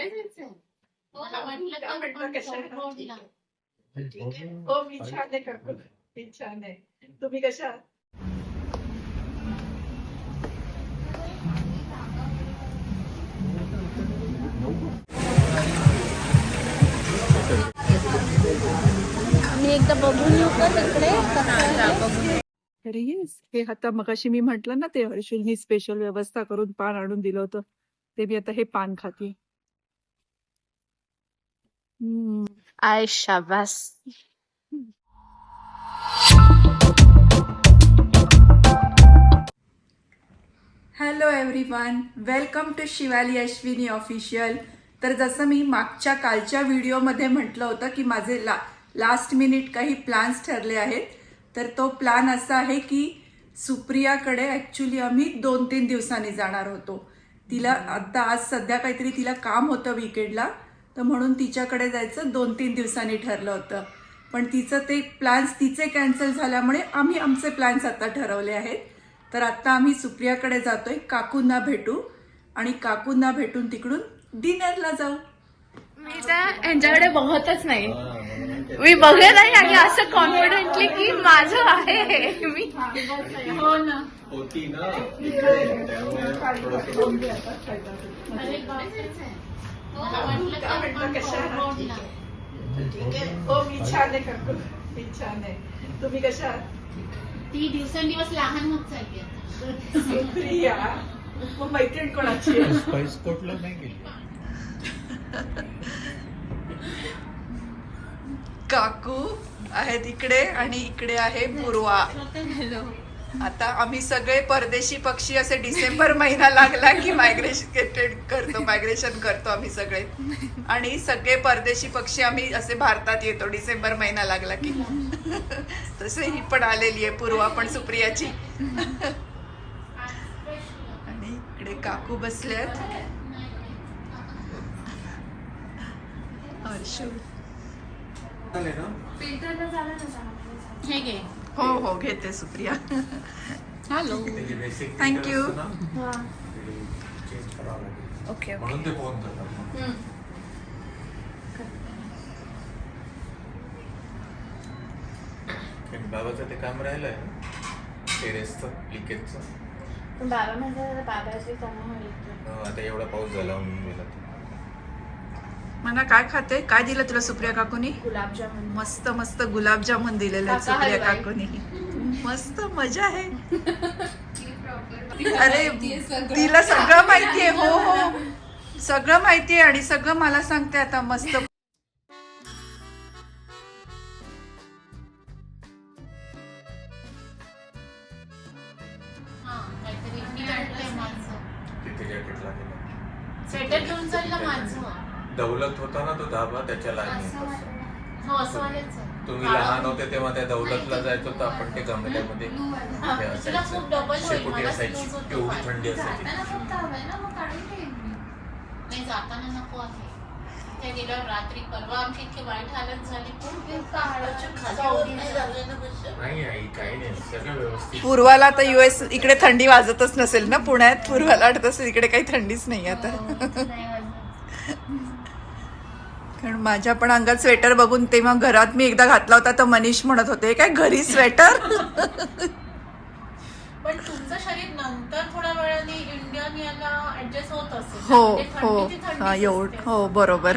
मला वाटलं का तर म्हटलं पण कशाला रोडला. ठीक आहे. हो मी छान आहे काकू मी छान आहे तुम्ही कशा आहात? मी एकदा बघून येऊ का तिकडे? कसं आहे? अरे येस. हे आता मगाशी मी म्हंटल ना ते हर्षुलनी स्पेशल व्यवस्था करून पान आणून दिलं होतं. ते मी आता हे पान खाते आय शाबास hello everyone welcome to Shivali Ashwini official तर जसं मी मागच्या कालच्या व्हिडिओमध्ये म्हटलं होतं की माझे ला लास्ट मिनिट काही प्लॅन्स ठरले आहेत. तर तो प्लॅन असा आहे की सुप्रियाकडे ॲक्च्युली आम्ही दोन तीन दिवसांनी जाणार होतो. तिला आता आज सध्या काहीतरी तिला काम होतं विकेंडला तर म्हणून तिच्याकडे जायचं दोन तीन दिवसांनी ठरलं होतं. पण तिचं ते प्लॅन्स तिचे कॅन्सल झाल्यामुळे आम्ही आमचे प्लॅन्स आता ठरवले आहेत. तर आता आम्ही सुप्रियाकडे जातोय काकूंना भेटू. आणि काकूंना भेटून तिकडून डिनरला जाऊ. मी तर यांच्याकडे बघतच नाही. मी बघत नाही आणि असं कॉन्फिडेंटली की माझं आहे. मी हो ना. होती ना रोडला. ठीक आहे हो मी छान आहे काकू मी छान आहे तुम्ही कशा आहात? ती दिवसेंदिवस लहान होत चालली आता. सुप्रिया मग मैत्रीण कोणाची आहे? स्पाइस कोटला नाही गेली काकू आहेत इकडे आणि इकडे आहे पूर्वा आता आम्ही सगळे परदेशी पक्षी असे डिसेंबर महिना लागला की मायग्रेशन करतो मायग्रेशन करतो आम्ही सगळे. आणि सगळे परदेशी पक्षी आम्ही असे भारतात येतो डिसेंबर महिना लागला की. तसे ही पण आलेली आहे पूर्वा पण सुप्रियाची. आणि इकडे काकू बसले आहेत हर्षू. हे घे. हो हो घेते सुप्रिया. हॅलो. लागेल ओके म्हणून ते फोन करतात. बाबाचं ते काम राहिलंय टेरेसचं लिकेजचं. बाबा म्हणजे बाबाची कामं आता एवढा पाऊस झाला म्हणून गेला तो. मला काय खाते? काय दिलं तुला सुप्रिया काकूनी? गुलाबजामुन. मस्त मस्त गुलाबजामुन दिलेले काका सुप्रिया. काकूनी. मस्त मजा आहे. अरे तिला सगळं माहितीये हो हो. सगळं माहितीये आणि सगळं मला सांगते आता मस्त दौलत होता ना तो धाबा त्याच्या लाईनीत हो असं वालेच आहे. तुम्ही लहान होते तेव्हा त्या दौलतला जायचो तर आपण ते गमल्यामध्ये हा, हे तुला खूप डबल असायचं होईल शेकोटी मला असायची. केवढी थंडी असायची. जाताना फक्त हवंय ना मग काढून ठेवीन मी. नाही जाताना नको आहे. त्या गेल्यावर रात्री परवा आमची इतकी वाईट हालत झाली खूप खाली नाही आई काही नाही. सगळं व्यवस्थित. पूर्वाला आता युएस इकडे थंडी वाजतच नसेल ना पुण्यात पूर्वाला वाटत असेल इकडे काही थंडीच नाही आता. नाही वाजत. कारण माझ्या पण अंगात स्वेटर बघून तेव्हा घरात मी एकदा घातला होता तर मनीष म्हणत होते काय घरी स्वेटर? पण तुमचं शरीर नंतर थोड्या वेळाने इंडियन याला ऍडजस्ट होत असेल हो म्हणजे हो. हा एवढ. हो बरोबर.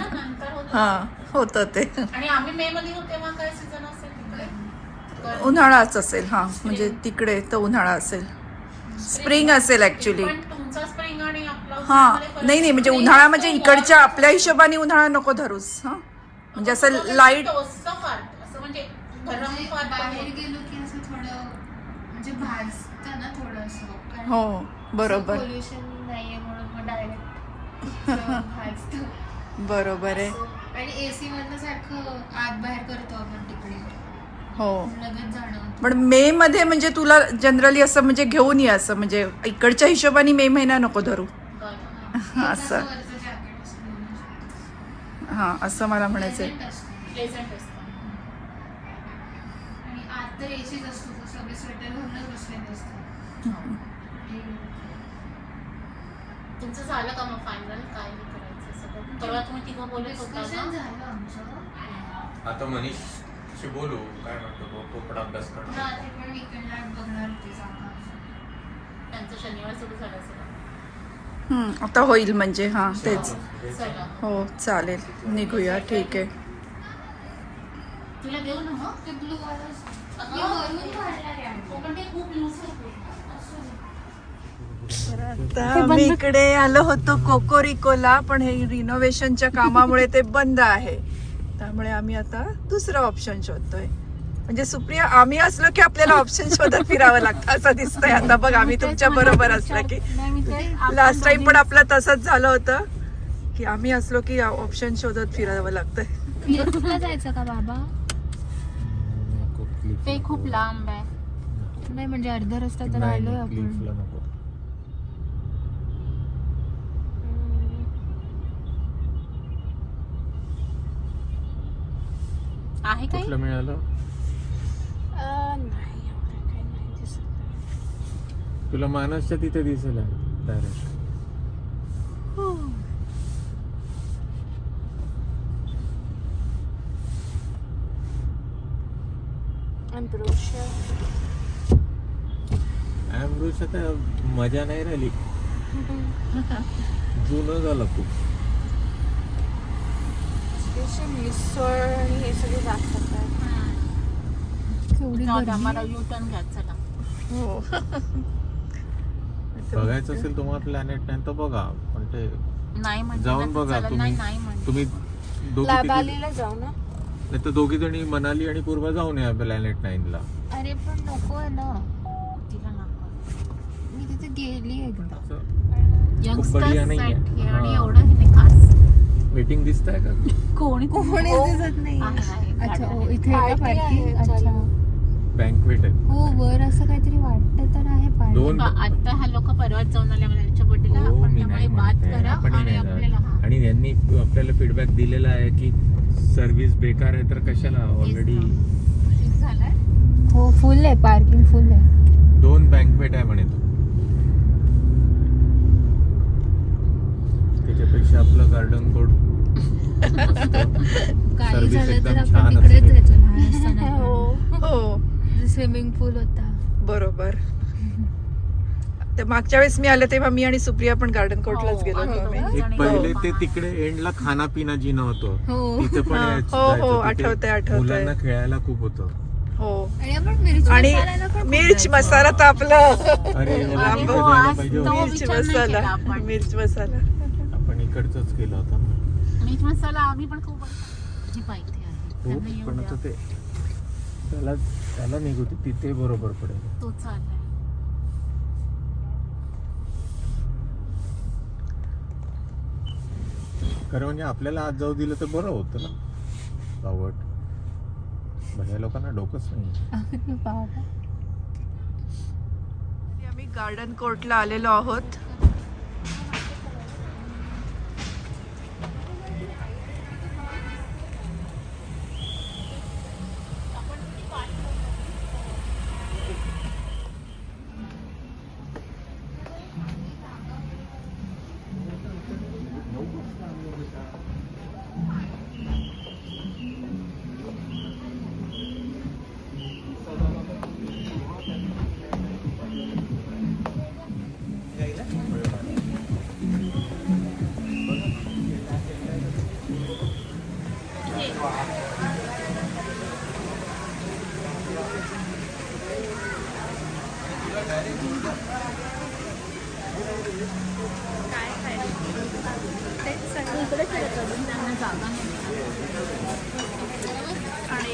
हा. होतं ते. आणि आम्ही मे मध्ये होतो तेव्हा काय सीझन असेल तिकडे? उन्हाळाच असेल हा म्हणजे तिकडे तर उन्हाळा असेल. स्प्रिंग असेल ऍक्च्युली तुमचा हा. नाही नाही म्हणजे उन्हाळा म्हणजे इकडच्या आपल्या हिशोबाने उन्हाळा नको धरूस हा. म्हणजे असं असं लाइट टोचतं फार असं म्हणजे गरम म्हणजे फार बाहेर गेलो की असं थोडं म्हणजे भाजतं ना थोडंसं. कारण हो बरोबर. पोल्युशन नाहीये म्हणून मग डायरेक्ट भाजतं बरोबर आहे. आणि एसी मधनं सारखं आत बाहेर करतो आपण तिकडे. हो. लगेच जाणवतं पण मे मध्ये म्हणजे तुला जनरली असं म्हणजे घेऊन ये असं म्हणजे इकडच्या हिशोबाने मे महिना नको धरू. असं. हा असं मला म्हणायचंय. Pleasant असतं. Pleasant असतं. आणि आत तर एसीच असतो तो सगळे स्वेटर घालूनच बसलेले असतात. तुमचं झालं का मग फायनल काय करायचं तुम्ही तिघं बोलत होता आता मनीषशी बोलू काय म्हणतो तो? तो पण अभ्यास करणार. हा. त्यांचं शनिवार सुरू झालं असेल. आता होईल म्हणजे हा तेच. हो चालेल. निघूया ठीक आहे. हो, पण ते खूप लूज आहे. असू दे. आता मी इकडे आलो होतो कोकोरिकोला पण हे रिनोव्हेशनच्या कामामुळे ते बंद आहे. त्यामुळे आम्ही आता दुसरं ऑप्शन शोधतोय. म्हणजे सुप्रिया आम्ही असलो की आपल्याला ऑप्शन शोधत फिरावं लागतं असं दिसतंय आता. बघ आम्ही तुमच्या बरोबर असलं की. लास्ट टाइम पण आपलं तसंच झालं होतं की आम्ही असलो की ऑप्शन शोधत फिरावं लागतंय. जायचं का बाबा? ते खूप लांब आहे. नाही म्हणजे अर्धा रस्ता तर आलोय आपण. आहे कुठलं मिळालं? नाही एवढं काही नाही दिसत. तुला मानसच्या तिथे दिसेल डायरेक्ट अमृष आता मजा नाही राहिली. जुनं झालं खूप. मिसळ आणि हे सगळे यू टर्न चला हो. बघायचं असेल तुम्हाला प्लॅनेट नाही तर बघा. पण ते नाही म्हणजे जाऊन बघा. तुम्ही नाही नाही म्हणजे तुम्ही दोघी तिघी- लाबालीला जाऊ ना. नाही तर दोघी जणी मनाली आणि पूर्व जाऊन या प्लॅनेट नाईन ला. अरे पण नको आहे ना. तिला नको. मी तिथे गेली एकदा. खूप बढिया नाहीये. यंगस्टर्स आणि हा. एवढं हे नाही. खास वेटिंग दिसत आहे का? कोणी कोणी दिसत नाही अच्छा हो इथे आहे. का पार्किंग अच्छा. बँकवेट आहे. हो वर असं काहीतरी वाटतं तर आहे पार्किंग दोन आता हा लोक परवाच जाऊन आले मला त्यांच्या बर्थडेला हो, आपण मी त्यामुळे नाही बात म्हणते. करा. आपणही आणि नाही आपल्याला. हा. आणि यांनी आपल्याला फीडबॅक दिलेला आहे की सर्व्हिस बेकार आहे तर कशाला ऑलरेडी ठीक झालंय. हो फुल आहे पार्किंग फुल आहे. दोन बँकवेट आहे म्हणे तो. त्याच्यापेक्षा आपलं गार्डन कोड काही Service झालं एकदम तर छान आपण तिकडेच असते. लहान असताना हो. स्विमिंग पूल होता बरोबर ते मागच्या वेळेस मी आले तेव्हा मी आणि सुप्रिया पण गार्डन कोर्टलाच हो, गेलो होतो आम्ही आम्ही. एक पहिले ते तिकडे एंडला खाना पिना जिना होतं हो तिथे पण हा. यायचं- हो, हो, जायचं. तिथे आठवतंय, आठवतंय. मुलांना खेळायला खूप होतं हो आणि आपण मिरची आणि मसाल्याला पण खूप मिर्च जायचो. मसाला तर आपलं अरे राम हो, भगवान आज पाहिजे तो होतं. मिर्च विचार नाही केला मसाला आपण. मिर्च मसाला आपण इकडचंच केलं होतं ना मीठ मसाला आम्ही पण खूप ही पाहिजे आहे खूप त्यांना येऊ पण द्या. आता ते त्याला त्याला निघू दे, तिथे बरोबर पडेल. तो चाललाय. खरं म्हणजे आपल्याला आज जाऊ दिलं तर बरं होतं ना? सावट भया लोकांना डोकंच नाही बाबा. आम्ही गार्डन कोर्टला आलेलो आहोत.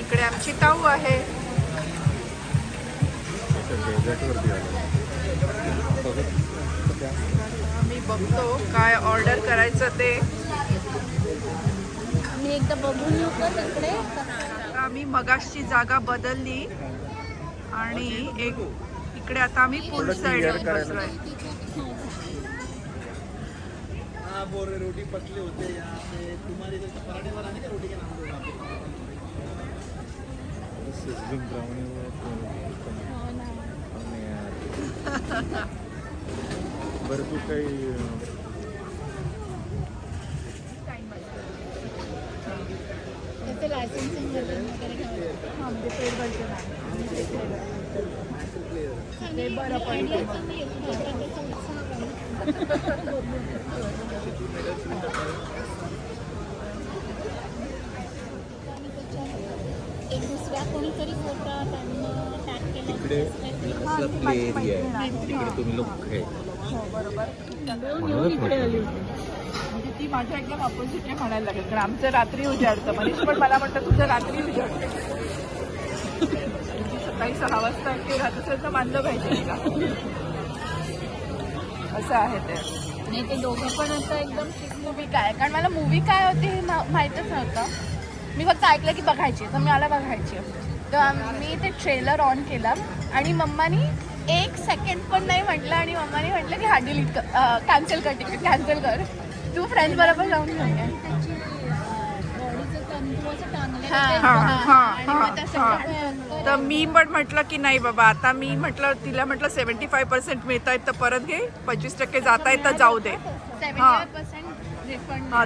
इकडे आमची ताऊ आहे. आम्ही बघतो काय ऑर्डर करायचं ते. मी एकदा बघून येऊ का तिकडे? आम्ही मगाशची जागा बदलली आणि एक इकडे आता आम्ही फुल साईड बसलोय. Big brownie वगैरे कोण घेतं नाही. हो ना यार. भरपूर काही अं, त्याचं लायसन्सिंग वर्जन वगैरे घ्यावं लागतं. आमच्याकडे वर्जन आहे. आम्ही ते केलं. बरं पडलं. दुसऱ्या कोणीतरी फोटो त्यांना टॅग केला तिकडे असला ती प्ले एरिया आहे. तिकडे तुम्ही लोक हो बरोबर. म्हणूनच म्हटलं. म्हणजे ती माझ्या एकदम अपोजिट आहे म्हणायला लागेल. कारण आमचं रात्री उजाडतं. मनीष पण मला म्हणतं तुझं रात्री उजाडतं. ती सकाळी सहा वाजता एकटी राहत असेल तर मानलं पाहिजे तिला. असं आहे ते. आणि ते दोघं पण आता एकदम मूवी काय? कारण मला मूवी काय होती हे मा- माहीतच नव्हतं. मी फक्त ऐकलं की बघायची तर मी मला बघायची तर मी ते ट्रेलर ऑन केला आणि मम्मानी एक सेकंड पण नाही म्हटलं आणि मम्मानी म्हटलं की हा डिलीट कॅन्सल कर तिकीट कॅन्सल कर. तू फ्रेंड्स बरोबर जाऊन घेऊन हा, हा, हा, हा, हा. तर मी पण म्हटलं की नाही बाबा आता मी म्हटलं तिला म्हटलं सेव्हन्टी फाय पर्सेंट मिळत आहेत तर परत घे पंचवीस टक्के जात आहेत तर जाऊ दे. 75% refund. हा.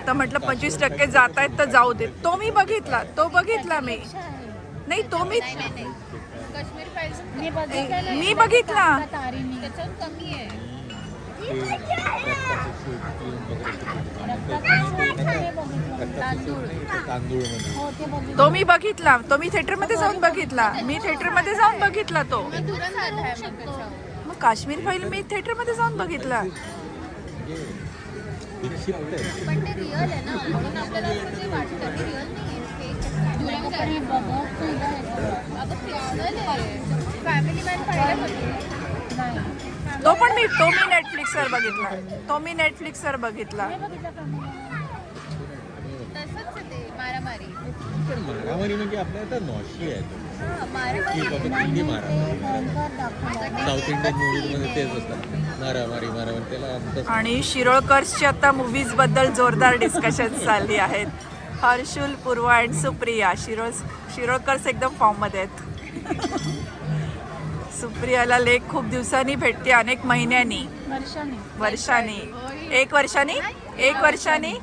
तर म्हटलं पंचवीस टक्के जात आहेत तर जाऊ दे तो मी बघितला तो बघितला मी. नाही तो मी नाही, नाही, नाही. काश्मीर फाईल्स मी बघितलं ना, मी बघितला. तारीने त्याच्यात कमी आहे. तांदूळ. तांदूळमध्ये हो ते मी बघितला. तो मी थिएटरमध्ये जाऊन बघितला. मी थिएटरमध्ये जाऊन बघितला तो. मग काश्मीर फाईल मी थिएटरमध्ये जाऊन बघितला. आहे पण ते रिअल आहे ना. म्हणून आपल्याला असं ते वाटतं की रिअल नाही तुला पण बघत नाही का? अगं फिक्शनल आहे. फॅमिली मॅन पाहिलं होतं नाही तो पण मी तो मी नेटफ्लिक्सवर बघितला. तो मी नेटफ्लिक्सवर बघितला. तसंच आहे ते मारामारी. मारामारी म्हणजे आपल्या आता नॉशी आहे. हा भयंकर दाखवलं साऊथ इंडियन मूवीजमध्ये तेच असतात मारामारी मारामारी. त्याला आणि शिरोळकर्सची आता मूवीजबद्दल जोरदार डिस्कशन चालली आहेत. हर्षुल पूर्वा अँड सुप्रिया. शिरोळ शिरोळकर्स एकदम फॉर्ममध्ये आहेत. सुप्रियाला लेख खूप दिवसांनी भेटते अनेक महिन्यांनी. वर्षाने. वर्षांनी. एक वर्षांनी? एक वर्षांनी?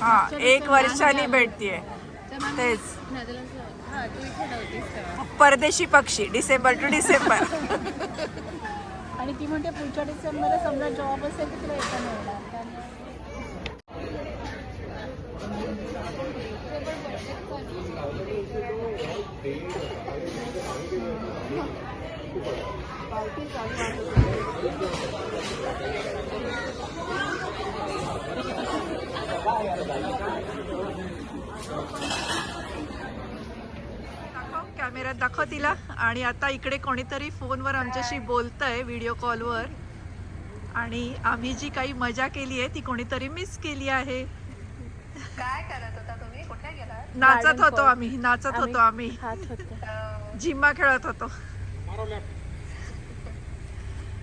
हा एक वर्षांनी भेटतीये. तेच. परदेशी पक्षी डिसेंबर टू डिसेंबर. आणि ती म्हणते पुढच्या डिसेंबरला समजा जॉब असेल तर तुला येता नाही कॅमेऱ्यात दाखव तिला आणि आता इकडे कोणीतरी फोनवर आमच्याशी बोलतंय व्हिडिओ कॉलवर आणि आम्ही जी काही मजा केली आहे ती कोणीतरी मिस केली आहे. काय करत होता तुम्ही? कुठे गेला नाचत होतो आम्ही नाचत होतो आम्ही. हात होतं. जिम्मा खेळत होतो.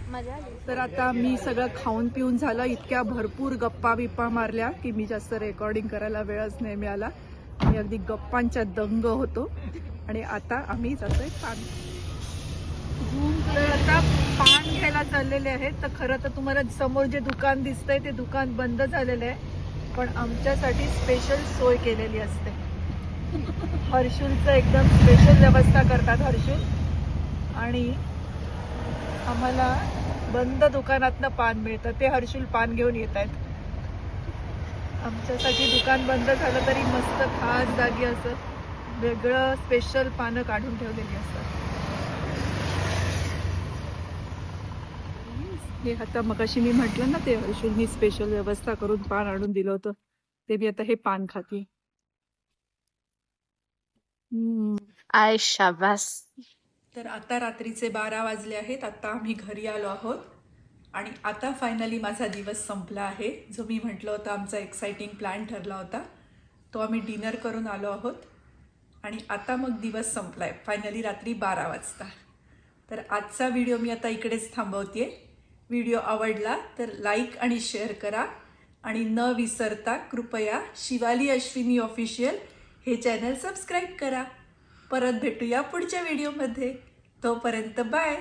मजा आली. तर आता मी सगळं खाऊन पिऊन झालं. इतक्या भरपूर गप्पा बिप्पा मारल्या की मी जास्त रेकॉर्डिंग करायला वेळच नाही मिळाला. मी अगदी गप्पांच्या दंग होतो. आणि आता आम्ही जातोय पान. तर आता पान घ्यायला चाललेले आहेत. तर खरं तर तुम्हाला समोर जे दुकान दिसतंय ते दुकान बंद झालेलं आहे. पण आमच्यासाठी स्पेशल सोय केलेली असते. हर्षुलचं एकदम स्पेशल व्यवस्था करतात हर्षुल. आणि आम्हाला बंद दुकानातनं पान मिळतं. ते हर्षुल पान घेऊन येत आहेत. आमच्यासाठी दुकान बंद झालं तरी मस्त खास जागी असं. वेगळं स्पेशल पानं काढून ठेवलेली असतात. हे आता मगाशी मी म्हटलं ना ते हर्षुलनी स्पेशल व्यवस्था करून पान आणून दिलं होतं. ते मी आता हे पान खाते. आय शाबास. तर आता रात्रीचे बारा वाजले आहेत. आता आम्ही घरी आलो आहोत. आणि आता फायनली माझा दिवस संपला आहे. जो मी म्हटलं होतं आमचा एक्साइटिंग प्लॅन ठरला होता तो आम्ही डिनर करून आलो आहोत. आणि आता मग दिवस संपला आहे फायनली रात्री बारा वाजता. तर आजचा व्हिडिओ मी आता इकडेच थांबवते व्हिडिओ आवडला तर लाईक आणि शेअर करा. आणि न विसरता कृपया शिवाली अश्विनी ऑफिशियल हे चॅनल सबस्क्राईब करा. परत भेटूया पुढच्या व्हिडिओमध्ये तोपर्यंत बाय